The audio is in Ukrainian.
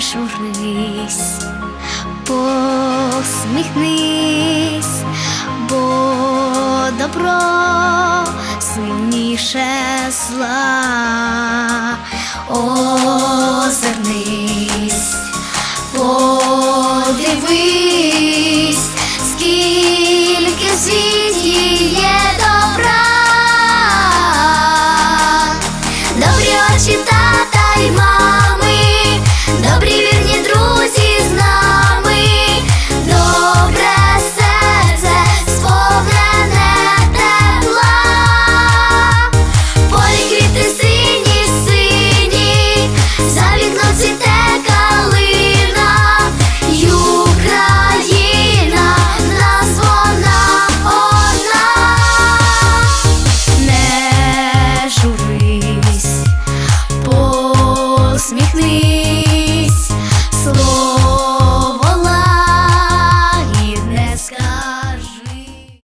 журись, посміхнись, бо добро сильніше зла. Посміхни